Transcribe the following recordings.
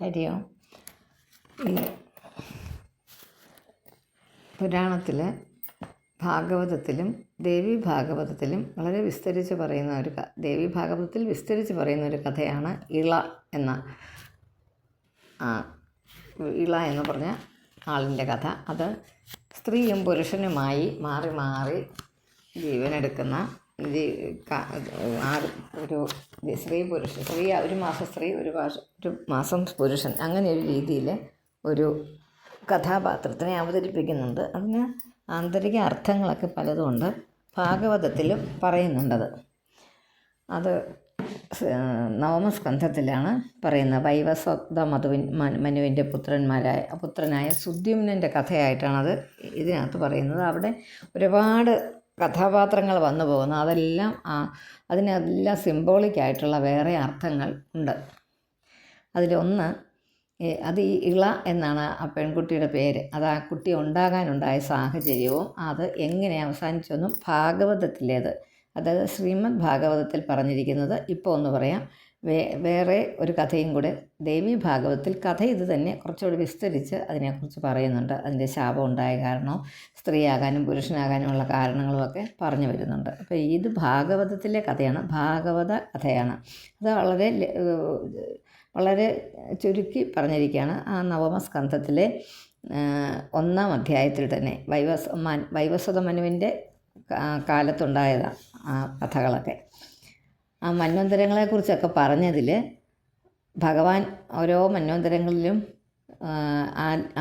ഹരി ഓം ഈ പുരാണത്തിൽ ഭാഗവതത്തിലും ദേവി ഭാഗവതത്തിലും വളരെ വിസ്തരിച്ച് പറയുന്ന ഒരു ദേവി ഭാഗവതത്തിൽ വിസ്തരിച്ച് പറയുന്ന ഒരു കഥയാണ് ഇള എന്ന ഇള എന്ന് പറഞ്ഞ ആളിന്റെ കഥ. അത് സ്ത്രീയും പുരുഷനുമായി മാറി മാറി ജീവനെടുക്കുന്ന ജീ- ക- ഒരു സ്ത്രീ പുരുഷൻ സ്ത്രീ ഒരു മാസം സ്ത്രീ ഒരു മാസം ഒരു മാസം പുരുഷൻ. അങ്ങനെ ഒരു രീതിയിൽ ഒരു കഥാപാത്രത്തിനെ അവതരിപ്പിക്കുന്നുണ്ട്. അതിന് ആന്തരിക അർത്ഥങ്ങളൊക്കെ പലതുമുണ്ട് ഭാഗവതത്തിലും പറയുന്നുണ്ടത് അത്. നവമസ്കന്ധത്തിലാണ് പറയുന്നത്. വൈവസ്വത മധുവിൻ മനുവിന്റെ പുത്രന്മാരായ പുത്രനായ സുദ്യുമ്നന്റെ കഥയായിട്ടാണത് ഇതിനകത്ത് പറയുന്നത്. അവിടെ ഒരുപാട് കഥാപാത്രങ്ങൾ വന്നു പോകുന്നു. അതെല്ലാം ആ അതിനെല്ലാം സിംബോളിക്കായിട്ടുള്ള വേറെ അർത്ഥങ്ങൾ ഉണ്ട്. അതിലൊന്ന് അത് ഈ ഇള എന്നാണ് ആ പെൺകുട്ടിയുടെ പേര്. അത് ആ കുട്ടി ഉണ്ടാകാനുണ്ടായ സാഹചര്യവും അത് എങ്ങനെ അവസാനിച്ചെന്നും ഭാഗവതത്തിലേത്. അതായത് ശ്രീമദ് ഭാഗവതത്തിൽ പറഞ്ഞിരിക്കുന്നത് ഇപ്പോൾ ഒന്ന് പറയാം. വേറെ ഒരു കഥയും കൂടെ ദേവി ഭാഗവത്തിൽ കഥ ഇത് തന്നെ കുറച്ചുകൂടി വിസ്തരിച്ച് അതിനെക്കുറിച്ച് പറയുന്നുണ്ട്. അതിന്റെ ശാപം ഉണ്ടായ കാരണവും സ്ത്രീയാകാനും പുരുഷനാകാനുമുള്ള കാരണങ്ങളുമൊക്കെ പറഞ്ഞു വരുന്നുണ്ട്. അപ്പോൾ ഇത് ഭാഗവതത്തിലെ കഥയാണ് ഭാഗവത കഥയാണ്. അത് വളരെ വളരെ ചുരുക്കി പറഞ്ഞിരിക്കുകയാണ്. ആ നവമസ്കന്ധത്തിലെ ഒന്നാം അധ്യായത്തിൽ തന്നെ വൈവസ് മൻ വൈവസ്വത മനുവിന്റെ കാലത്തുണ്ടായതാണ് ആ കഥകളൊക്കെ. ആ മന്വന്തരങ്ങളെക്കുറിച്ചൊക്കെ പറഞ്ഞതിൽ ഭഗവാൻ ഓരോ മന്വന്തരങ്ങളിലും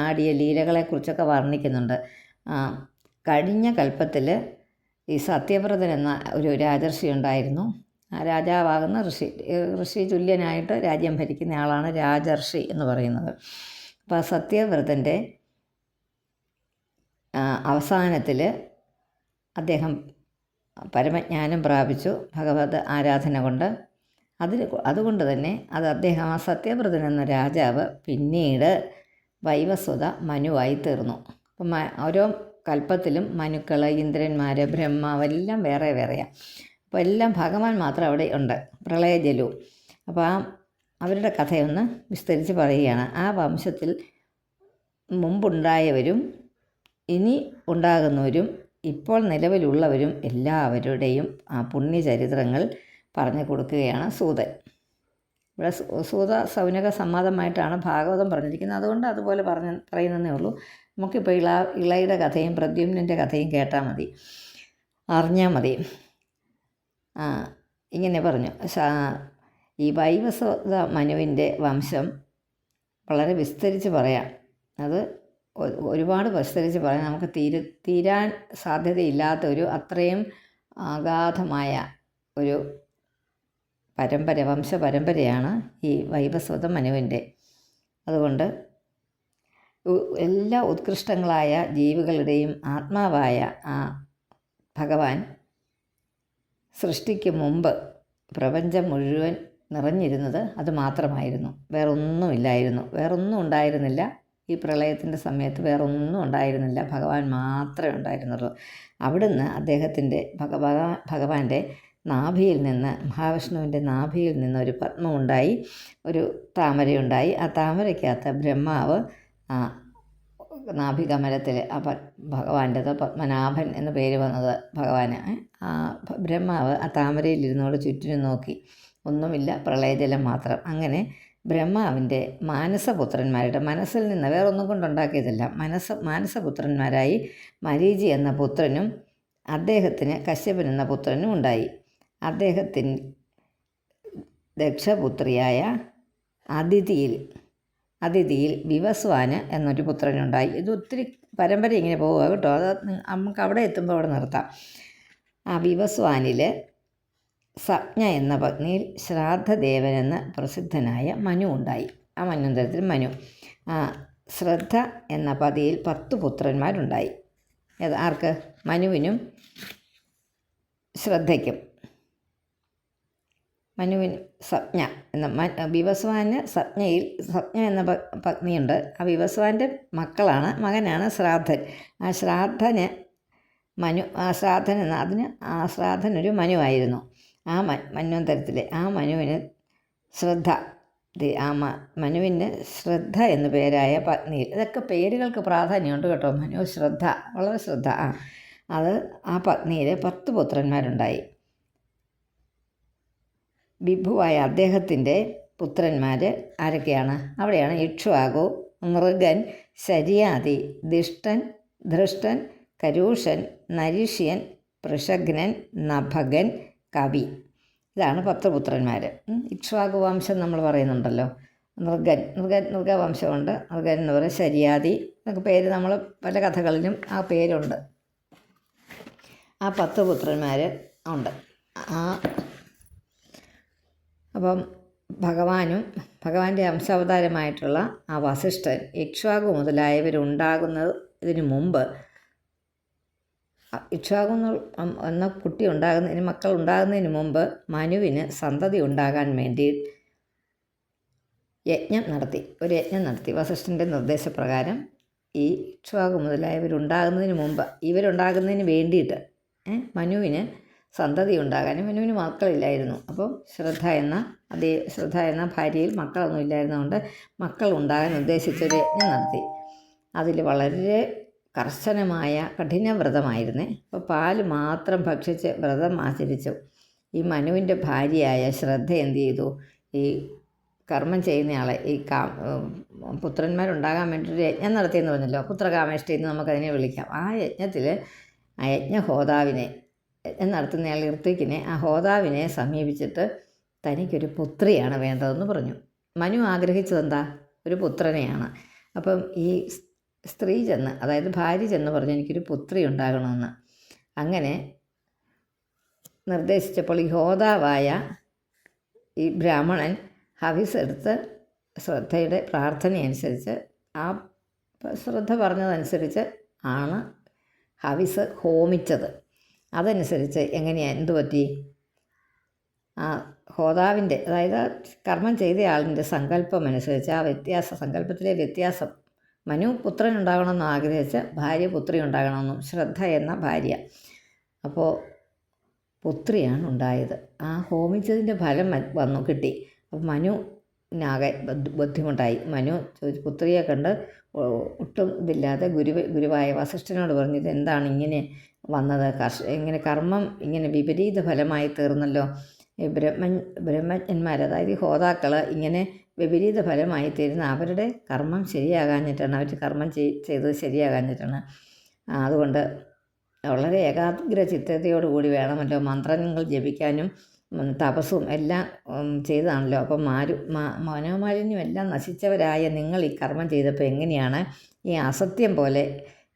ആടിയ ലീലകളെക്കുറിച്ചൊക്കെ വർണിക്കുന്നുണ്ട്. കഴിഞ്ഞ കൽപ്പത്തിൽ ഈ സത്യവ്രതൻ എന്ന ഒരു രാജർഷി ഉണ്ടായിരുന്നു. ആ രാജാവാകുന്ന ഋഷി ഋഷി തുല്യനായിട്ട് രാജ്യം ഭരിക്കുന്ന ആളാണ് രാജർഷി എന്ന് പറയുന്നത്. അപ്പോൾ സത്യവ്രതന്റെ അവസാനത്തിൽ അദ്ദേഹം പരമജ്ഞാനം പ്രാപിച്ചു ഭഗവത് ആരാധന കൊണ്ട്. അതിൽ അതുകൊണ്ട് തന്നെ അത് അദ്ദേഹം ആ സത്യവ്രതൻ എന്ന രാജാവ് പിന്നീട് വൈവസ്വത മനുവായി തീർന്നു. അപ്പം ഓരോ കൽപ്പത്തിലും മനുക്കൾ ഇന്ദ്രന്മാർ ബ്രഹ്മാവ് എല്ലാം വേറെ വേറെയാണ് അപ്പോൾ എല്ലാം ഭഗവാൻ മാത്രം അവിടെ ഉണ്ട്. പ്രളയജലു അപ്പോൾ ആ അവരുടെ കഥയൊന്ന് വിസ്തരിച്ച് പറയുകയാണ്. ആ വംശത്തിൽ മുമ്പുണ്ടായവരും ഇനി ഉണ്ടാകുന്നവരും ഇപ്പോൾ നിലവിലുള്ളവരും എല്ലാവരുടെയും പുണ്യചരിത്രങ്ങൾ പറഞ്ഞു കൊടുക്കുകയാണ് സൂതൻ. ഇവിടെ സൂത സൗനക സമ്മതമായിട്ടാണ് ഭാഗവതം പറഞ്ഞിരിക്കുന്നത്. അതുകൊണ്ട് അതുപോലെ പറഞ്ഞ പറയുന്നതേ ഉള്ളൂ. നമുക്കിപ്പോൾ ഇള ഇളയുടെ കഥയും പ്രദ്യുമ്നന്റെ കഥയും കേട്ടാൽ മതി. അറിഞ്ഞാൽ മതി. ഇങ്ങനെ പറഞ്ഞു. ഈ വൈവസ്വത മനുവിന്റെ വംശം വളരെ വിസ്തരിച്ച് പറയാം. അത് ഒരുപാട് വിസ്തരിച്ച് പറയാം നമുക്ക് തീരു തീരാൻ സാധ്യതയില്ലാത്ത ഒരു അത്രയും അഗാധമായ ഒരു പരമ്പര വംശ പരമ്പരയാണ് ഈ വൈവസ്വത മനുവിന്റെ. അതുകൊണ്ട് എല്ലാ ഉത്കൃഷ്ടങ്ങളായ ജീവികളുടെയും ആത്മാവായ ആ ഭഗവാൻ സൃഷ്ടിക്ക് മുമ്പ് പ്രപഞ്ചം മുഴുവൻ നിറഞ്ഞിരുന്നത് അത് മാത്രമായിരുന്നു. വേറൊന്നുമില്ലായിരുന്നു. വേറൊന്നും ഉണ്ടായിരുന്നില്ല. ഈ പ്രളയത്തിന്റെ സമയത്ത് വേറൊന്നും ഉണ്ടായിരുന്നില്ല. ഭഗവാൻ മാത്രമേ ഉണ്ടായിരുന്നുള്ളൂ. അവിടുന്ന് അദ്ദേഹത്തിന്റെ ഭഗവാ ഭഗവാന്റെ നാഭിയിൽ നിന്ന് മഹാവിഷ്ണുവിന്റെ നാഭിയിൽ നിന്ന് ഒരു പത്മമുണ്ടായി ഒരു താമരയുണ്ടായി. ആ താമരയ്ക്കകത്ത് ബ്രഹ്മാവ് നാഭികമലത്തിൽ ആ പ ഭഗവാന്റെത് പത്മനാഭൻ എന്ന പേര് വന്നത് ഭഗവാന്. ആ ബ്രഹ്മാവ് ആ താമരയിൽ ഇരുന്നോട് ചുറ്റിനും നോക്കി. ഒന്നുമില്ല പ്രളയജലം മാത്രം. അങ്ങനെ ബ്രഹ്മാവിന്റെ മാനസപുത്രന്മാരുടെ മനസ്സിൽ നിന്ന് വേറൊന്നും കൊണ്ടുണ്ടാക്കിയതല്ല. മനസ്സ് മാനസപുത്രന്മാരായി മരീചി എന്ന പുത്രനും അദ്ദേഹത്തിന് കശ്യപൻ എന്ന പുത്രനും ഉണ്ടായി. അദ്ദേഹത്തിന് ദക്ഷപുത്രിയായ അതിഥിയിൽ അതിഥിയിൽ വിവസ്വാന് എന്നൊരു പുത്രനുണ്ടായി. ഇത് ഒത്തിരി പരമ്പര ഇങ്ങനെ പോവുക കേട്ടോ. അത് നമുക്ക് അവിടെ എത്തുമ്പോൾ അവിടെ നിർത്താം. ആ വിവസ്വാനിൽ സജ്ഞ എന്ന പത്നിയിൽ ശ്രാദ്ധദേവൻ എന്ന പ്രസിദ്ധനായ മനു ഉണ്ടായി. ആ മന്വന്തരത്തിൽ മനു. ശ്രദ്ധ എന്ന പതിയിൽ പത്തു പുത്രന്മാരുണ്ടായി. ആർക്ക്? മനുവിനും ശ്രദ്ധയ്ക്കും. മനുവിന് സജ്ഞ എന്ന വിവസ്വാന് സജ്ഞയിൽ സജ്ഞ എന്ന പത്നിയുണ്ട്. ആ വിവസ്വാന്റെ മക്കളാണ് മകനാണ് ശ്രാദ്ധൻ. ആ ശ്രാദ്ധന് മനു ആ ശ്രാദ്ധൻ എന്ന അതിന് ആ ശ്രാദ്ധനൊരു മനുവായിരുന്നു. ആ മന്വന്തരത്തിലെ ആ മനുവിന് ശ്രദ്ധ. ആ മനുവിന് ശ്രദ്ധ എന്നു പേരായ പത്നിയിൽ. ഇതൊക്കെ പേരുകൾക്ക് പ്രാധാന്യമുണ്ട് കേട്ടോ. മനു ശ്രദ്ധ വളരെ ശ്രദ്ധ. ആ അത് ആ പത്നിയിൽ പത്ത് പുത്രന്മാരുണ്ടായി. വിഭുവായ അദ്ദേഹത്തിന്റെ പുത്രന്മാർ ആരൊക്കെയാണ്? അവിടെയാണ് ഇക്ഷുവാകു മൃഗൻ ശരിയാതി ദിഷ്ടൻ ധൃഷ്ടൻ കരൂഷൻ നരീഷ്യൻ പൃഷഗ്നൻ നഭകൻ കവി. ഇതാണ് പത്രപുത്രന്മാർ ഇക്ഷ്വാകു വംശം നമ്മൾ പറയുന്നുണ്ടല്ലോ. മൃഗൻ മൃഗൻ മൃഗവംശമുണ്ട്. മൃഗൻ എന്ന് പറയുന്നത് ശരിയാതി എന്നൊക്കെ പേര് നമ്മൾ പല കഥകളിലും ആ പേരുണ്ട്. ആ പത്ത് പുത്രന്മാർ ഉണ്ട്. ആ അപ്പം ഭഗവാനും ഭഗവാന്റെ അംശാവതാരമായിട്ടുള്ള ആ വസിഷ്ഠൻ ഇക്ഷ്വാകു മുതലായവരുണ്ടാകുന്നത് ഇതിനു മുമ്പ് ഇക്ഷ്വാകു എന്ന് കുട്ടി ഉണ്ടാകുന്നതിന് മക്കൾ ഉണ്ടാകുന്നതിന് മുമ്പ് മനുവിന് സന്തതി ഉണ്ടാകാൻ വേണ്ടി യജ്ഞം നടത്തി. ഒരു യജ്ഞം നടത്തി. വസിഷ്ഠന്റെ നിർദ്ദേശപ്രകാരം ഈ ഇക്ഷ്വാകു മുതലായവരുണ്ടാകുന്നതിന് മുമ്പ് ഇവരുണ്ടാകുന്നതിന് വേണ്ടിയിട്ട് മനുവിന് സന്തതി ഉണ്ടാകാനും മനുവിന് മക്കളില്ലായിരുന്നു. അപ്പം ശ്രദ്ധ എന്ന അതേ ശ്രദ്ധ എന്ന ഭാര്യയിൽ മക്കളൊന്നും ഇല്ലായിരുന്നതുകൊണ്ട് മക്കൾ ഉണ്ടാകാൻ ഉദ്ദേശിച്ചൊരു യജ്ഞം നടത്തി. അതിൽ വളരെ കർശനമായ കഠിനവ്രതമായിരുന്നേ. അപ്പോൾ പാൽ മാത്രം ഭക്ഷിച്ച് വ്രതം ആചരിച്ചു. ഈ മനുവിന്റെ ഭാര്യയായ ശ്രദ്ധ എന്ത് ചെയ്തു? ഈ കർമ്മം ചെയ്യുന്നയാളെ ഈ കാ പുത്രന്മാരുണ്ടാകാൻ വേണ്ടിയിട്ട് യജ്ഞം നടത്തിയെന്ന് പറഞ്ഞല്ലോ. പുത്രകാമേഷ്ടി എന്ന് നമുക്കതിനെ വിളിക്കാം. ആ യജ്ഞത്തിൽ ആ യജ്ഞഹോതാവിനെ യജ്ഞം നടത്തുന്നയാൾ ഋത്വിക്കിനെ ആ ഹോതാവിനെ സമീപിച്ചിട്ട് തനിക്കൊരു പുത്രിയാണ് വേണ്ടതെന്ന് പറഞ്ഞു. മനു ആഗ്രഹിച്ചതെന്താ? ഒരു പുത്രനെയാണ്. അപ്പം ഈ സ്ത്രീ ചെന്ന് അതായത് ഭാര്യ ചെന്ന് പറഞ്ഞു എനിക്കൊരു പുത്രി ഉണ്ടാകണമെന്ന്. അങ്ങനെ നിർദ്ദേശിച്ചപ്പോൾ ഈ ഹോതാവായ ഈ ബ്രാഹ്മണൻ ഹവിസ് എടുത്ത് ശ്രദ്ധയുടെ പ്രാർത്ഥനയനുസരിച്ച് ആ ശ്രദ്ധ പറഞ്ഞതനുസരിച്ച് ആണ് ഹവിസ് ഹോമിച്ചത്. അതനുസരിച്ച് എങ്ങനെയാണ് എന്തു പറ്റി? ആ ഹോതാവിന്റെ അതായത് കർമ്മം ചെയ്തയാളിന്റെ സങ്കല്പം അനുസരിച്ച് ആ വ്യത്യാസ സങ്കല്പത്തിലെ വ്യത്യാസം മനു പുത്രൻ ഉണ്ടാകണമെന്ന് ആഗ്രഹിച്ച ഭാര്യ പുത്രി ഉണ്ടാകണമെന്നും ശ്രദ്ധ എന്ന ഭാര്യ. അപ്പോൾ പുത്രിയാണ് ഉണ്ടായത്. ആ ഹോമിച്ചതിന്റെ ഫലം വന്നു കിട്ടി. അപ്പോൾ മനുവിനാകെ ബുദ്ധി- ബുദ്ധിമുട്ടായി. മനു പുത്രിയെ കണ്ട് ഒട്ടും ഇതില്ലാതെ ഗുരു ഗുരുവായ വസിഷ്ഠനോട് പറഞ്ഞു ഇത് എന്താണ് ഇങ്ങനെ വന്നത്? കർഷ ഇങ്ങനെ കർമ്മം ഇങ്ങനെ വിപരീത ഫലമായി തീർന്നല്ലോ? ഈ ബ്രഹ്മൻ ബ്രഹ്മജ്ഞന്മാർ അതായത് ഹോതാക്കൾ ഇങ്ങനെ വിപരീത ഫലമായി തീരുന്ന അവരുടെ കർമ്മം ശരിയാകാഞ്ഞിട്ടാണ് അവർ കർമ്മം ചെയ് ചെയ്തത് ശരിയാകാഞ്ഞിട്ടാണ്. അതുകൊണ്ട് വളരെ ഏകാഗ്ര ചിത്രതയോടുകൂടി വേണമല്ലോ മന്ത്രങ്ങൾ ജപിക്കാനും തപസ്സും എല്ലാം ചെയ്തതാണല്ലോ അപ്പം മാരു മനോമാലിന്യം എല്ലാം നശിച്ചവരായ നിങ്ങൾ ഈ കർമ്മം ചെയ്തപ്പോൾ എങ്ങനെയാണ്? ഈ അസത്യം പോലെ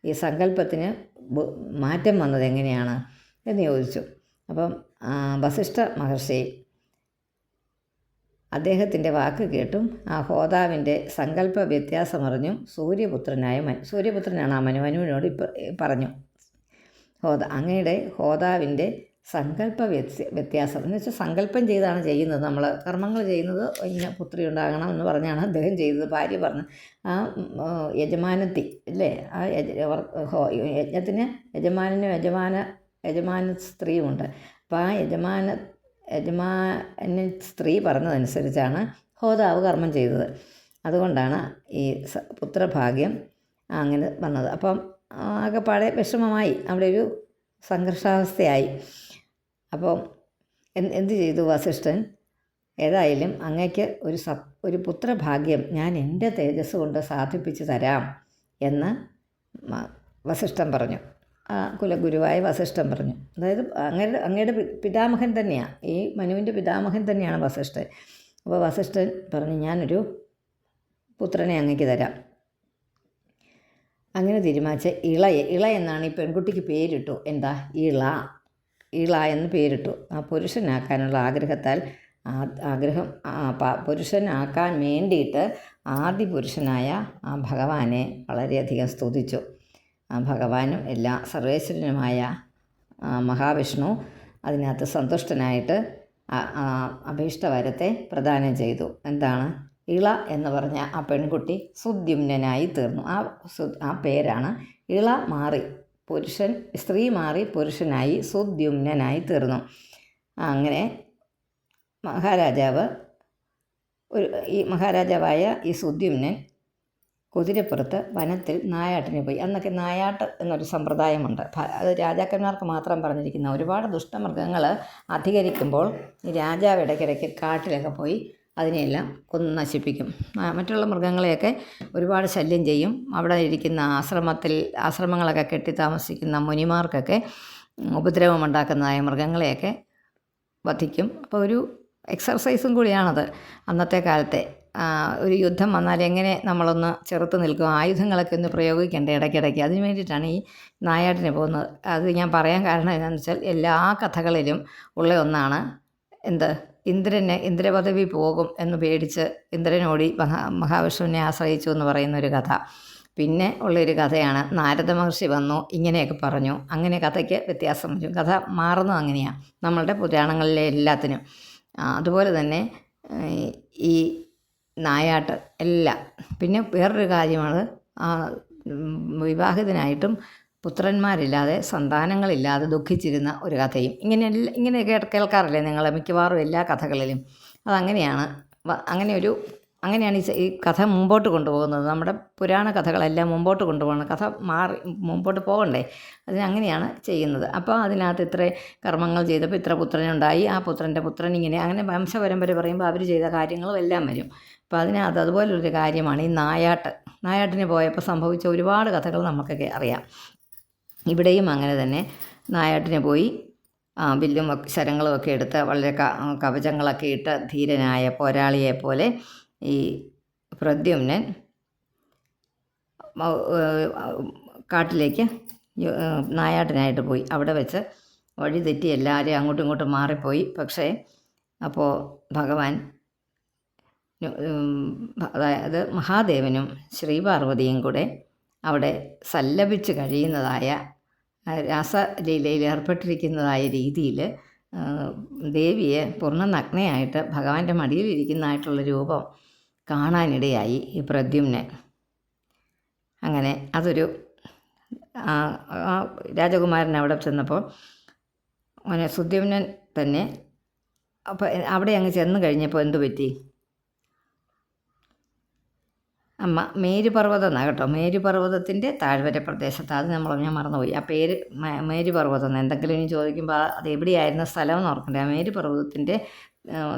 ഈ സങ്കല്പത്തിന് മാറ്റം വന്നത് എങ്ങനെയാണ്? എന്ന് ചോദിച്ചു. അപ്പം വസിഷ്ഠ മഹർഷി അദ്ദേഹത്തിന്റെ വാക്ക് കേട്ടും ആ ഹോതാവിന്റെ സങ്കല്പ വ്യത്യാസമറിഞ്ഞും സൂര്യപുത്രനായ മൻ സൂര്യപുത്രനാണ് ആ മനുവിനോട് പറഞ്ഞു. ഹോത അങ്ങയുടെ ഹോതാവിന്റെ സങ്കല്പ വ്യത്യ വ്യത്യാസം. എന്ന് വെച്ചാൽ സങ്കല്പം ചെയ്താണ് ചെയ്യുന്നത്. നമ്മൾ കർമ്മങ്ങൾ ചെയ്യുന്നത് ഇന്ന പുത്രി ഉണ്ടാകണം എന്ന് പറഞ്ഞാണ് അദ്ദേഹം ചെയ്തത്. ഭാര്യ പറഞ്ഞു ആ യജമാനത്തി അല്ലേ? ആ യജ്ഞത്തിന് യജമാനനും യജമാന യജമാന സ്ത്രീയുമുണ്ട്. അപ്പോൾ ആ യജമാന യജമാന സ്ത്രീ പറഞ്ഞതനുസരിച്ചാണ് ഹോതാവ് കർമ്മം ചെയ്തത്. അതുകൊണ്ടാണ് ഈ പുത്രഭാഗ്യം അങ്ങനെ വന്നത്. അപ്പം ആകെപ്പാടെ വിഷമമായി. അവിടെ ഒരു സംഘർഷാവസ്ഥയായി. അപ്പം എന്ത് ചെയ്തു വസിഷ്ഠൻ? ഏതായാലും അങ്ങയ്ക്ക് ഒരു സ ഒരു പുത്രഭാഗ്യം ഞാൻ എന്റെ തേജസ് കൊണ്ട് സാധിപ്പിച്ചു തരാം എന്ന് വസിഷ്ഠൻ പറഞ്ഞു. ആ കുലഗുരുവായ വസിഷ്ഠൻ പറഞ്ഞു. അതായത് അങ്ങയുടെ അങ്ങയുടെ പിതാമഹൻ തന്നെയാണ് ഈ മനുവിന്റെ പിതാമഹൻ തന്നെയാണ് വസിഷ്ഠൻ. അപ്പോൾ വസിഷ്ഠൻ പറഞ്ഞു ഞാനൊരു പുത്രനെ അങ്ങയ്ക്ക് തരാം. അങ്ങനെ തീരുമാനിച്ച ഇളയെ ഇള എന്നാണ് ഈ പെൺകുട്ടിക്ക് പേരിട്ടു. എന്താ? ഇള ഇള എന്ന് പേരിട്ടു. ആ പുരുഷനാക്കാനുള്ള ആഗ്രഹത്താൽ ആഗ്രഹം പുരുഷനാക്കാൻ വേണ്ടിയിട്ട് ആദ്യ പുരുഷനായ ആ ഭഗവാനെ വളരെയധികം സ്തുതിച്ചു. ഭഗവാനും എല്ലാ സർവേശ്വരനുമായ മഹാവിഷ്ണു അതിനകത്ത് സന്തുഷ്ടനായിട്ട് അഭീഷ്ടവരത്തെ പ്രദാനം ചെയ്തു. എന്താണ്? ഇള എന്ന് പറഞ്ഞ ആ പെൺകുട്ടി സുദ്യുമ്നനായി തീർന്നു. ആ സു ആ പേരാണ് ഇള മാറി പുരുഷൻ സ്ത്രീ മാറി പുരുഷനായി സുദ്യുമ്നനായി തീർന്നു. അങ്ങനെ മഹാരാജാവ് ഒരു ഈ മഹാരാജാവായ ഈ സുദ്യുമ്നൻ കുതിരപ്പുറത്ത് വനത്തിൽ നായാട്ടിന് പോയി. അന്നൊക്കെ നായാട്ട് എന്നൊരു സമ്പ്രദായമുണ്ട്. അത് രാജാക്കന്മാർക്ക് മാത്രം പറഞ്ഞിരിക്കുന്ന ഒരുപാട് ദുഷ്ടമൃഗങ്ങൾ അധികരിക്കുമ്പോൾ രാജാവ് ഇടയ്ക്കിടയ്ക്ക് കാട്ടിലൊക്കെ പോയി അതിനെയെല്ലാം കൊന്ന് നശിപ്പിക്കും. മറ്റുള്ള മൃഗങ്ങളെയൊക്കെ ഒരുപാട് ശല്യം ചെയ്യും. അവിടെ ഇരിക്കുന്ന ആശ്രമത്തിൽ ആശ്രമങ്ങളൊക്കെ കെട്ടി താമസിക്കുന്ന മുനിമാർക്കൊക്കെ ഉപദ്രവമുണ്ടാക്കുന്നതായ മൃഗങ്ങളെയൊക്കെ വധിക്കും. അപ്പോൾ ഒരു എക്സർസൈസും കൂടിയാണത് അന്നത്തെ കാലത്തെ ഒരു യുദ്ധം വന്നാൽ എങ്ങനെ നമ്മളൊന്ന് ചെറുത്ത് നിൽക്കും? ആയുധങ്ങളൊക്കെ ഒന്ന് പ്രയോഗിക്കണ്ടേ ഇടയ്ക്കിടയ്ക്ക്? അതിന് വേണ്ടിയിട്ടാണ് ഈ നായാട്ടിന് പോകുന്നത്. അത് ഞാൻ പറയാൻ കാരണം എന്താണെന്ന് വെച്ചാൽ എല്ലാ കഥകളിലും ഉള്ള ഒന്നാണ് എന്ത്? ഇന്ദ്രനെ ഇന്ദ്രപദവി പോകും എന്ന് പേടിച്ച് ഇന്ദ്രനോടി മഹാ മഹാവിഷ്ണുവിനെ ആശ്രയിച്ചു എന്ന് പറയുന്ന ഒരു കഥ. പിന്നെ ഉള്ളൊരു കഥയാണ് നാരദ മഹർഷി വന്നു ഇങ്ങനെയൊക്കെ പറഞ്ഞു. അങ്ങനെ കഥയ്ക്ക് വ്യത്യാസം വരും. കഥ മാറുന്നു അങ്ങനെയാണ് നമ്മളുടെ പുരാണങ്ങളിലെ എല്ലാത്തിനും. അതുപോലെ തന്നെ ഈ നായാട്ട് എല്ലാം. പിന്നെ വേറൊരു കാര്യമാണ് വിവാഹിതനായിട്ടും പുത്രന്മാരില്ലാതെ സന്താനങ്ങളില്ലാതെ ദുഃഖിച്ചിരുന്ന ഒരു കഥയും. ഇങ്ങനെ ഇങ്ങനെ കേൾക്കാറില്ലേ നിങ്ങൾ മിക്കവാറും എല്ലാ കഥകളിലും. അതങ്ങനെയാണ് അങ്ങനെ ഒരു അങ്ങനെയാണ് ഈ കഥ മുമ്പോട്ട് കൊണ്ടുപോകുന്നത്. നമ്മുടെ പുരാണ കഥകളെല്ലാം മുമ്പോട്ട് കൊണ്ടുപോകണം. കഥ മാറി മുമ്പോട്ട് പോകണ്ടേ? അതിന് അങ്ങനെയാണ് ചെയ്യുന്നത്. അപ്പോൾ അതിനകത്ത് ഇത്ര കർമ്മങ്ങൾ ചെയ്തപ്പോൾ ഇത്ര പുത്രനുണ്ടായി. ആ പുത്രന്റെ പുത്രൻ ഇങ്ങനെ അങ്ങനെ വംശപരമ്പര പറയുമ്പോൾ അവർ ചെയ്ത കാര്യങ്ങളും എല്ലാം വരും. അപ്പോൾ അതിനകത്ത് അതുപോലൊരു കാര്യമാണ് ഈ നായാട്ട്. നായാട്ടിന് പോയപ്പോൾ സംഭവിച്ച ഒരുപാട് കഥകൾ നമുക്കൊക്കെ അറിയാം. ഇവിടെയും അങ്ങനെ തന്നെ നായാട്ടിന് പോയി ആ, വില്ലും ശരങ്ങളും ഒക്കെ എടുത്ത് വളരെ കവചങ്ങളൊക്കെ ഇട്ട് ധീരനായ പോരാളിയെ പോലെ ഈ പ്രദ്യുമ്നൻ കാട്ടിലേക്ക് നായാട്ടിനായിട്ട് പോയി. അവിടെ വെച്ച് വഴി തെറ്റി എല്ലാവരെയും അങ്ങോട്ടും ഇങ്ങോട്ടും മാറിപ്പോയി. പക്ഷേ അപ്പോൾ ഭഗവാൻ അതായത് മഹാദേവനും ശ്രീപാർവതിയും കൂടെ അവിടെ സല്ലപിച്ച് കഴിയുന്നതായ രാസലീലയിൽ ഏർപ്പെട്ടിരിക്കുന്നതായ രീതിയിൽ ദേവിയെ പൂർണ നഗ്നയായിട്ട് ഭഗവാന്റെ മടിയിലിരിക്കുന്നതായിട്ടുള്ള രൂപം കാണാനിടയായി ഈ പ്രദ്യുമ്നെ. അങ്ങനെ അതൊരു രാജകുമാരൻ അവിടെ ചെന്നപ്പോൾ അങ്ങനെ സുദ്യുമ്നൻ തന്നെ അപ്പോൾ അവിടെ അങ്ങ് ചെന്ന് കഴിഞ്ഞപ്പോൾ എന്തു പറ്റി? അമ്മ മേരുപർവതം എന്നാണ് കേട്ടോ മേരുപർവതത്തിന്റെ താഴ്വര പ്രദേശത്ത് അത് നമ്മൾ ഞാൻ മറന്നുപോയി. ആ പേര് മേരുപർവതം എന്തെങ്കിലും ഇനി ചോദിക്കുമ്പോൾ അത് എവിടെയായിരുന്ന സ്ഥലം എന്ന് ഓർക്കണ്ടേ? ആ മേരുപർവതത്തിന്റെ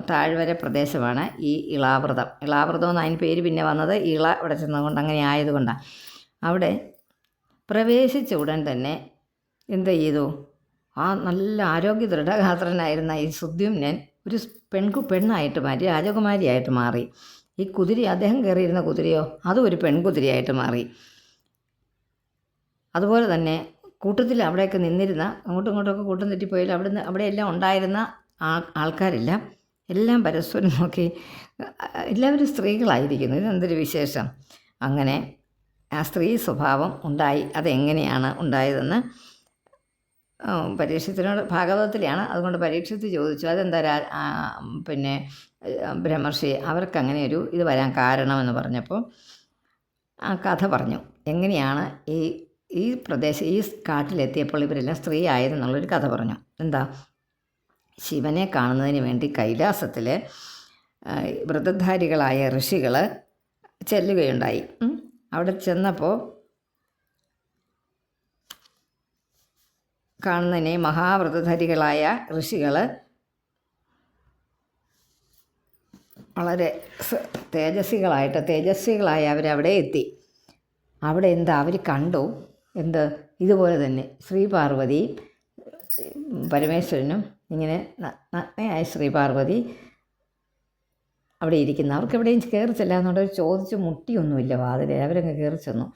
താഴ്വര പ്രദേശമാണ് ഈ ഇളാവൃതം. ഇളാവൃതം എന്ന് അതിന് പേര് പിന്നെ വന്നത് ഇള ഇവിടെ ചെന്നതുകൊണ്ട് അങ്ങനെ ആയതുകൊണ്ടാണ്. അവിടെ പ്രവേശിച്ച ഉടൻ തന്നെ എന്ത് ചെയ്തു? ആ നല്ല ആരോഗ്യ ദൃഢഗാത്രനായിരുന്ന ഈ സുദ്യുമ്നൻ ഒരു പെൺകു പെണ്ണായിട്ട് മാറി രാജകുമാരിയായിട്ട് മാറി. ഈ കുതിരി അദ്ദേഹം കയറിയിരുന്ന കുതിരയോ? അതും ഒരു പെൺകുതിരയായിട്ട് മാറി. അതുപോലെ തന്നെ കൂട്ടത്തിൽ അവിടെയൊക്കെ നിന്നിരുന്ന അങ്ങോട്ടും ഇങ്ങോട്ടുമൊക്കെ കൂട്ടം തെറ്റിപ്പോയാൽ അവിടെ നിന്ന് അവിടെയെല്ലാം ഉണ്ടായിരുന്ന ആ ആൾക്കാരെല്ലാം. എല്ലാം പരസ്പരം നോക്കി. എല്ലാവരും സ്ത്രീകളായിരിക്കുന്നു. ഇതെന്തൊരു വിശേഷം? അങ്ങനെ ആ സ്ത്രീ സ്വഭാവം ഉണ്ടായി. അതെങ്ങനെയാണ് ഉണ്ടായതെന്ന് പരീക്ഷത്തിനോട് ഭാഗവതത്തിലാണ് അതുകൊണ്ട് പരീക്ഷത്തിൽ ചോദിച്ചു. അതെന്താ രാ- പിന്നെ ബ്രഹ്മർഷി അവർക്ക് അങ്ങനെ ഒരു ഇത് വരാൻ കാരണമെന്ന് പറഞ്ഞപ്പോൾ ആ കഥ പറഞ്ഞു. എങ്ങനെയാണ് ഈ ഈ പ്രദേശം ഈ കാട്ടിലെത്തിയപ്പോൾ ഇവരെല്ലാം സ്ത്രീ ആയതെന്നുള്ളൊരു കഥ പറഞ്ഞു. എന്താ? ശിവനെ കാണുന്നതിന് വേണ്ടി കൈലാസത്തിൽ വ്രതധാരികളായ ഋഷികൾ ചെല്ലുകയുണ്ടായി. അവിടെ ചെന്നപ്പോൾ കാണുന്നതിനെ മഹാവ്രതധാരികളായ ഋഷികൾ വളരെ തേജസ്വികളായിട്ട് തേജസ്വികളായ അവരവിടെ എത്തി. അവിടെ എന്താ അവർ കണ്ടു? എന്ത്? ഇതുപോലെ തന്നെ ശ്രീ പാർവതി ഉം, പരമേശ്വരനും ഇങ്ങനെ നഗ്നയായ ശ്രീ പാർവതി അവിടെ ഇരിക്കുന്ന. അവർക്ക് എവിടെയും കയറി ചെല്ലാന്നുകൊണ്ട് ചോദിച്ച് മുട്ടിയൊന്നുമില്ല വാതിൽ അവരങ്ങ് കയറി ചെന്നു.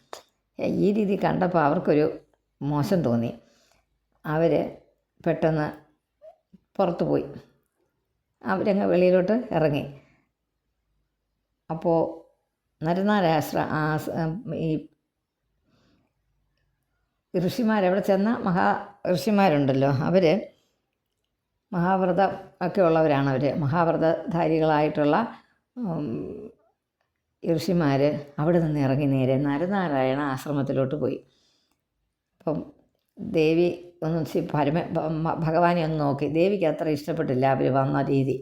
ഈ രീതി കണ്ടപ്പോൾ അവർക്കൊരു മോശം തോന്നി. അവർ പെട്ടെന്ന് പുറത്തു പോയി. അവരങ്ങ് വെളിയിലോട്ട് ഇറങ്ങി. അപ്പോൾ നരനാരാശ്ര ഈ ഋഷിമാരവിടെ ചെന്ന മഹാ ഋഷിമാരുണ്ടല്ലോ അവർ മഹാവ്രതം ഒക്കെ ഉള്ളവരാണ് അവർ മഹാവ്രതധാരികളായിട്ടുള്ള ഋഷിമാർ അവിടെ നിന്ന് ഇറങ്ങി നേരെ നരനാരായണ ആശ്രമത്തിലോട്ട് പോയി. അപ്പം ദേവി ഒന്ന് പരമ ഭഗവാനെ ഒന്ന് നോക്കി. ദേവിക്ക് അത്ര ഇഷ്ടപ്പെട്ടില്ല അവർ വന്ന രീതി.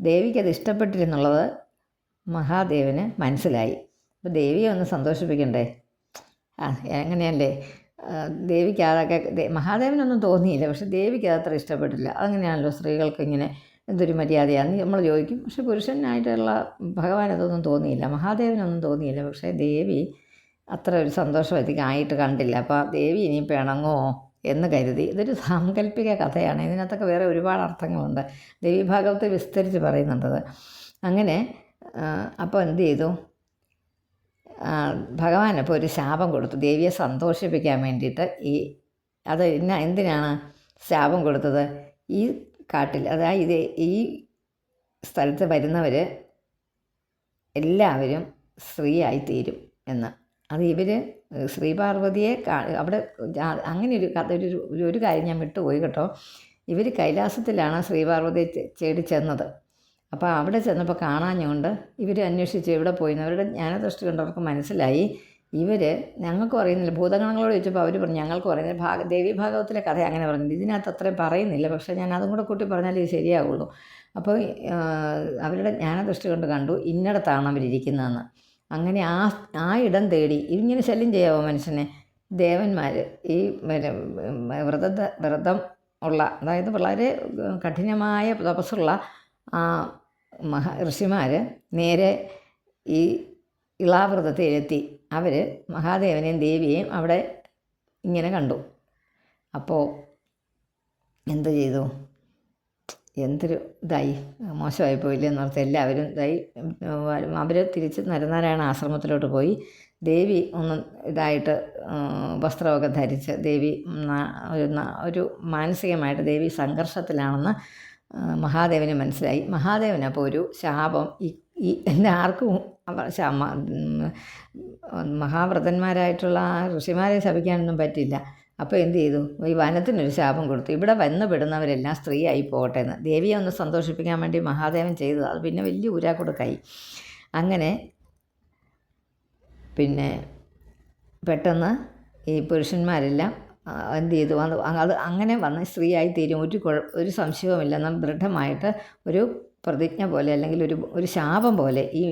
ദേവിക്ക് അത് ഇഷ്ടപ്പെട്ടിരുന്നുള്ളത് മഹാദേവന് മനസ്സിലായി. അപ്പോൾ ദേവിയെ ഒന്ന് സന്തോഷിപ്പിക്കണ്ടേ? ആ എങ്ങനെയല്ലേ? ദേവിക്ക് അതൊക്കെ മഹാദേവനൊന്നും തോന്നിയില്ല പക്ഷെ ദേവിക്ക് അതത്ര ഇഷ്ടപ്പെട്ടില്ല. അങ്ങനെയാണല്ലോ സ്ത്രീകൾക്ക് ഇങ്ങനെ എന്തൊരു മര്യാദയാന്ന് നമ്മൾ ചോദിക്കും പക്ഷെ പുരുഷനായിട്ടുള്ള ഭഗവാൻ അതൊന്നും തോന്നിയില്ല മഹാദേവനൊന്നും തോന്നിയില്ല പക്ഷേ ദേവി അത്ര ഒരു സന്തോഷം അധികം ആയിട്ട് കണ്ടില്ല അപ്പോൾ ദേവി ഇനി പിണങ്ങോ എന്ന് കരുതി. ഇതൊരു സാങ്കല്പിക കഥയാണ് ഇതിനകത്തൊക്കെ വേറെ ഒരുപാട് അർത്ഥങ്ങളുണ്ട്. ദേവി ഭാഗവത്തെ വിസ്തരിച്ച് പറയുന്നുണ്ടത്. അങ്ങനെ അപ്പോൾ എന്ത് ചെയ്തു? ഭഗവാൻ ഒരു ശാപം കൊടുത്തു. ദേവിയെ സന്തോഷിപ്പിക്കാൻ വേണ്ടിയിട്ട് ഈ അത് ഇന്ന എന്തിനാണ് ശാപം കൊടുത്തത്? ഈ കാട്ടിൽ അതായത് ഈ സ്ഥലത്ത് വരുന്നവർ എല്ലാവരും സ്ത്രീയായി തീരും എന്ന്. അത് ഇവർ ശ്രീപാർവതിയെ കാ- അവിടെ അങ്ങനെ ഒരു കഥ ഒരു ഒരു- കാര്യം ഞാൻ വിട്ടുപോയി കേട്ടോ. ഇവർ കൈലാസത്തിലാണ് ശ്രീപാർവതിയെ ചെ- തേടി ചെന്നത്. അപ്പോൾ അവിടെ ചെന്നപ്പോൾ കാണാഞ്ഞുകൊണ്ട് ഇവർ അന്വേഷിച്ച് എവിടെ പോയി അവരുടെ ജ്ഞാനദൃഷ്ടി കണ്ടവർക്ക് മനസ്സിലായി. ഇവർ ഞങ്ങൾക്കും അറിയുന്നില്ല. ഭൂതഗണങ്ങളോട് ചോദിച്ചപ്പോൾ അവർ പറഞ്ഞു ഞങ്ങൾക്കും അറിയുന്നില്ല. ഭാഗ ദേവി ഭാഗവത്തിലെ കഥ അങ്ങനെ പറഞ്ഞു ഇതിനകത്ത് അത്രയും പറയുന്നില്ല. പക്ഷേ ഞാൻ അതും കൂടെ കൂട്ടി പറഞ്ഞാൽ ഇത് ശരിയാവുള്ളൂ. അപ്പോൾ അവരുടെ ജ്ഞാനദൃഷ്ടി കൊണ്ട് കണ്ടു ഇന്നിടത്താണ് അവരിയ്ക്കുന്നതെന്ന് അങ്ങനെ ആ ആ ഇടം തേടി ഇങ്ങനെ ശല്യം ചെയ്യാവോ മനുഷ്യനെ? ദേവന്മാർ ഈ വ്രത വ്രതം ഉള്ള അതായത് വളരെ കഠിനമായ തപസ്സുള്ള മഹ ഋഷിമാർ നേരെ ഈ ഇളാവ്രതത്തിലെത്തി അവർ മഹാദേവനെയും ദേവിയെയും അവിടെ ഇങ്ങനെ കണ്ടു. അപ്പോൾ എന്ത് ചെയ്തു? എന്തൊരു ഇതായി? മോശമായി പോയില്ലേ എന്നോർത്ത് എല്ലാവരും ഇതായി. അവർ തിരിച്ച് നരനാരായണ ആശ്രമത്തിലോട്ട് പോയി. ദേവി ഒന്ന് ഇതായിട്ട് വസ്ത്രമൊക്കെ ധരിച്ച് ദേവി ഒരു മാനസികമായിട്ട് ദേവി സംഘർഷത്തിലാണെന്ന് മഹാദേവന് മനസ്സിലായി. മഹാദേവൻ അപ്പോൾ ഒരു ശാപം ഈ ഈ എന്റെ ആർക്കും മഹാവ്രതന്മാരായിട്ടുള്ള ആ ഋഷിമാരെ ശപിക്കാനൊന്നും പറ്റില്ല. അപ്പോൾ എന്ത് ചെയ്തു? ഈ വനത്തിനൊരു ശാപം കൊടുത്തു. ഇവിടെ വന്ന് പെടുന്നവരെല്ലാം ആയി പോകട്ടെ എന്ന്. ദേവിയെ ഒന്ന് സന്തോഷിപ്പിക്കാൻ വേണ്ടി മഹാദേവൻ ചെയ്തു. അത് പിന്നെ വലിയ ഊരാക്കുടുക്കായി. അങ്ങനെ പിന്നെ പെട്ടെന്ന് ഈ പുരുഷന്മാരെല്ലാം എന്ത് ചെയ്തു അത് അങ്ങനെ വന്ന് സ്ത്രീയായി തീരും. ഒരു കുഴ ഒരു സംശയവുമില്ല. നമ്മൾ ദൃഢമായിട്ട് ഒരു പ്രതിജ്ഞ പോലെ അല്ലെങ്കിൽ ഒരു ഒരു ശാപം പോലെ ഈ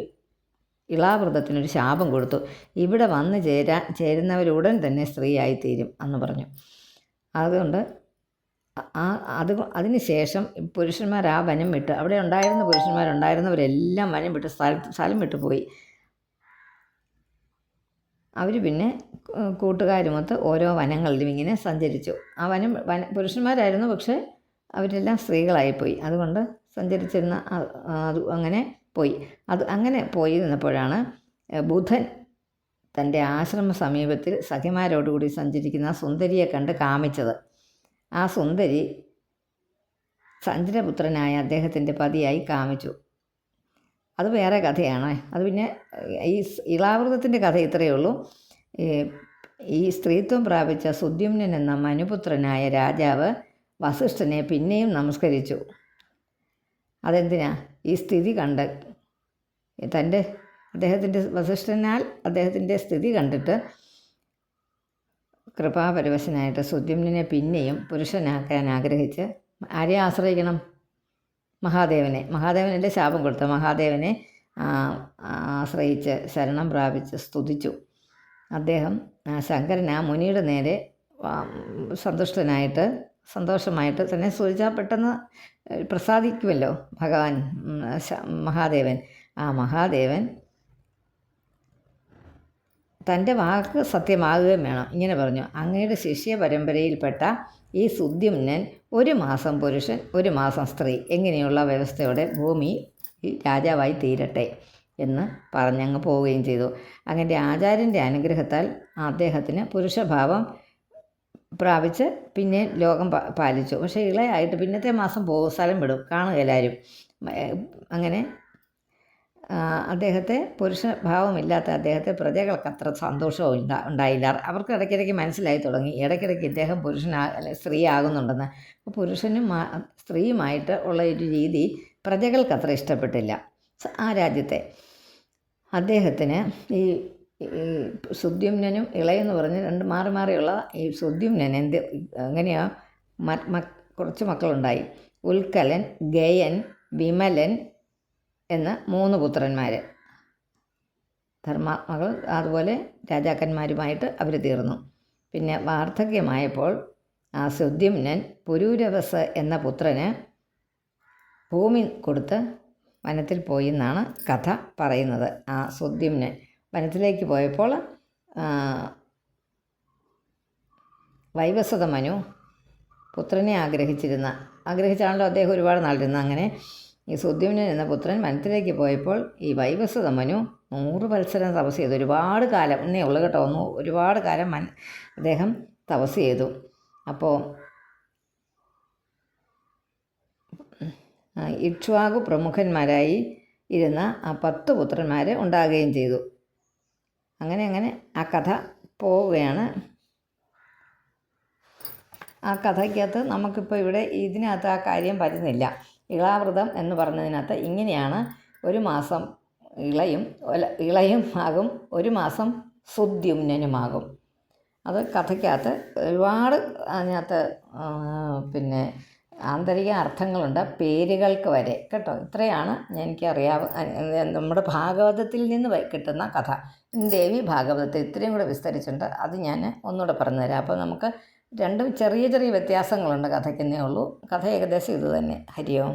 ഇളാവൃതത്തിനൊരു ശാപം കൊടുത്തു. ഇവിടെ വന്ന് ചേരാൻ ചേരുന്നവരുടൻ തന്നെ സ്ത്രീയായി തീരും എന്ന് പറഞ്ഞു. അതുകൊണ്ട് ആ അത് അതിന് ശേഷം പുരുഷന്മാർ ആ വനം വിട്ട് അവിടെ ഉണ്ടായിരുന്ന പുരുഷന്മാരുണ്ടായിരുന്നവരെല്ലാം വനം വിട്ട് സ്ഥലം സ്ഥലം വിട്ടു പോയി അവർ പിന്നെ കൂട്ടുകാരുമൊത്ത് ഓരോ വനങ്ങളിലും ഇങ്ങനെ സഞ്ചരിച്ചു. ആ വനം വന പുരുഷന്മാരായിരുന്നു പക്ഷേ അവരെല്ലാം സ്ത്രീകളായിപ്പോയി. അതുകൊണ്ട് സഞ്ചരിച്ചിരുന്ന അത് അങ്ങനെ പോയി. അത് അങ്ങനെ പോയി നിന്നപ്പോഴാണ് ബുധൻ തന്റെ ആശ്രമ സമീപത്തിൽ സഖിമാരോടുകൂടി സഞ്ചരിക്കുന്ന സുന്ദരിയെ കണ്ട് കാമിച്ചത്. ആ സുന്ദരി ചന്ദ്രപുത്രനായ അദ്ദേഹത്തിന്റെ പതിയായി കാമിച്ചു. അത് വേറെ കഥയാണ്. അത് പിന്നെ ഈ ഇളാവൃതത്തിന്റെ കഥ ഇത്രയേ ഉള്ളൂ. ഈ സ്ത്രീത്വം പ്രാപിച്ച സുദ്യുമ്നൻ എന്ന മനുപുത്രനായ രാജാവ് വസിഷ്ഠനെ പിന്നെയും നമസ്കരിച്ചു. അതെന്തിനാ? ഈ സ്ഥിതി കണ്ട്. തന്റെ അദ്ദേഹത്തിന്റെ വസിഷ്ഠനാൽ അദ്ദേഹത്തിന്റെ സ്ഥിതി കണ്ടിട്ട് കൃപാപരവശനായിട്ട് സുദ്യുമ്നെ പിന്നെയും പുരുഷനാക്കാൻ ആഗ്രഹിച്ച് ആരെ ആശ്രയിക്കണം? മഹാദേവനെ. മഹാദേവനല്ലേ ശാപം കൊടുത്ത. മഹാദേവനെ ആശ്രയിച്ച് ശരണം പ്രാപിച്ച് സ്തുതിച്ചു. അദ്ദേഹം ശങ്കരൻ ആ മുനിയുടെ നേരെ സന്തുഷ്ടനായിട്ട് സന്തോഷമായിട്ട് തന്നെ സൂചിച്ചാൽ പെട്ടെന്ന് പ്രസാദിക്കുമല്ലോ ഭഗവാൻ മഹാദേവൻ. ആ മഹാദേവൻ തന്റെ വാക്ക് സത്യമാകുകയും വേണം. ഇങ്ങനെ പറഞ്ഞു. അങ്ങയുടെ ശിഷ്യ പരമ്പരയിൽപ്പെട്ട ഈ സുദ്യുമ്നൻ ഒരു മാസം പുരുഷൻ ഒരു മാസം സ്ത്രീ എങ്ങനെയുള്ള വ്യവസ്ഥയോടെ ഭൂമി രാജാവായി തീരട്ടെ എന്ന് പറഞ്ഞങ്ങ് പോവുകയും ചെയ്തു. അങ്ങനെ ആചാര്യന്റെ അനുഗ്രഹത്താൽ അദ്ദേഹത്തിന് പുരുഷഭാവം പ്രാപിച്ച് പിന്നെ ലോകം പാലിച്ചു. പക്ഷേ ഇളയായിട്ട് പിന്നത്തെ മാസം പോകും സ്ഥലം വിടും കാണുക എല്ലാവരും. അങ്ങനെ അദ്ദേഹത്തെ പുരുഷഭാവമില്ലാത്ത അദ്ദേഹത്തെ പ്രജകൾക്ക് അത്ര സന്തോഷവും ഇല്ല ഉണ്ടായില്ല. അവർക്ക് ഇടയ്ക്കിടയ്ക്ക് മനസ്സിലായി തുടങ്ങി. ഇടയ്ക്കിടയ്ക്ക് ഇദ്ദേഹം പുരുഷനാ സ്ത്രീ ആകുന്നുണ്ടെന്ന് അപ്പോൾ പുരുഷനും സ്ത്രീയുമായിട്ട് ഉള്ള ഒരു രീതി പ്രജകൾക്ക് അത്ര ഇഷ്ടപ്പെട്ടില്ല. ആ രാജ്യത്തെ അദ്ദേഹത്തിന് ഈ സുദ്യുമ്നനും ഇളയെന്ന് പറഞ്ഞ് രണ്ട് മാറി മാറിയുള്ള ഈ സുദ്യുമ്നൻ എന്ത് എങ്ങനെയാ കുറച്ച് മക്കളുണ്ടായി. ഉൽക്കലൻ ഗയൻ വിമലൻ എന്ന മൂന്ന് പുത്രന്മാർ ധർമാത്മകൾ അതുപോലെ രാജാക്കന്മാരുമായിട്ട് അവർ തീർന്നു. പിന്നെ വാർദ്ധക്യമായപ്പോൾ ആ സുദ്യുമ്നൻ പുരൂരവസ് എന്ന പുത്രന് ഭൂമി കൊടുത്ത് വനത്തിൽ പോയി എന്നാണ് കഥ പറയുന്നത്. ആ സുദ്യുമ്നൻ വനത്തിലേക്ക് പോയപ്പോൾ വൈവസത മനു പുത്രനെ ആഗ്രഹിച്ചിരുന്ന ആഗ്രഹിച്ചാണല്ലോ അദ്ദേഹം ഒരുപാട് നാളിരുന്ന അങ്ങനെ ഈ സുദ്യുമ്നൻ എന്ന പുത്രൻ വനത്തിലേക്ക് പോയപ്പോൾ ഈ വൈവസ്വത മനു നൂറ് വത്സരം തപസ് ചെയ്തു. ഒരുപാട് കാലം എന്നേ ഉള്ളു കേട്ടോ ഒന്ന് ഒരുപാട് കാലം മൻ അദ്ദേഹം തപസ് ചെയ്തു. അപ്പോൾ ഇക്ഷ്വാകു പ്രമുഖന്മാരായി ഇരുന്ന ആ പത്ത് പുത്രന്മാർ ഉണ്ടാകുകയും ചെയ്തു. അങ്ങനെ അങ്ങനെ ആ കഥ പോവുകയാണ്. ആ കഥയ്ക്കകത്ത് നമുക്കിപ്പോൾ ഇവിടെ ഇതിനകത്ത് ആ കാര്യം വരുന്നില്ല ഇളാവൃതം എന്ന് പറഞ്ഞതിനകത്ത് ഇങ്ങനെയാണ് ഒരു മാസം ഇളയും ഇളയും ആകും ഒരു മാസം സുദ്യുമ്നനുമാകും. അത് കഥയ്ക്കകത്ത് ഒരുപാട് അതിനകത്ത് പിന്നെ ആന്തരിക അർത്ഥങ്ങളുണ്ട് പേരുകൾക്ക് വരെ. കേട്ടോ ഇത്രയാണ് എനിക്കറിയാവ നമ്മുടെ ഭാഗവതത്തിൽ നിന്ന് കിട്ടുന്ന കഥ. ദേവി ഭാഗവതത്തിൽ ഇത്രയും കൂടെ വിസ്തരിച്ചിട്ടുണ്ട്. അത് ഞാൻ ഒന്നുകൂടെ പറഞ്ഞുതരാം. അപ്പോൾ നമുക്ക് രണ്ടും ചെറിയ ചെറിയ വ്യത്യാസങ്ങളുണ്ട് കഥയ്ക്കെന്നേ ഉള്ളൂ. കഥ ഏകദേശം ഇതുതന്നെ തന്നെ. ഹരി ഓം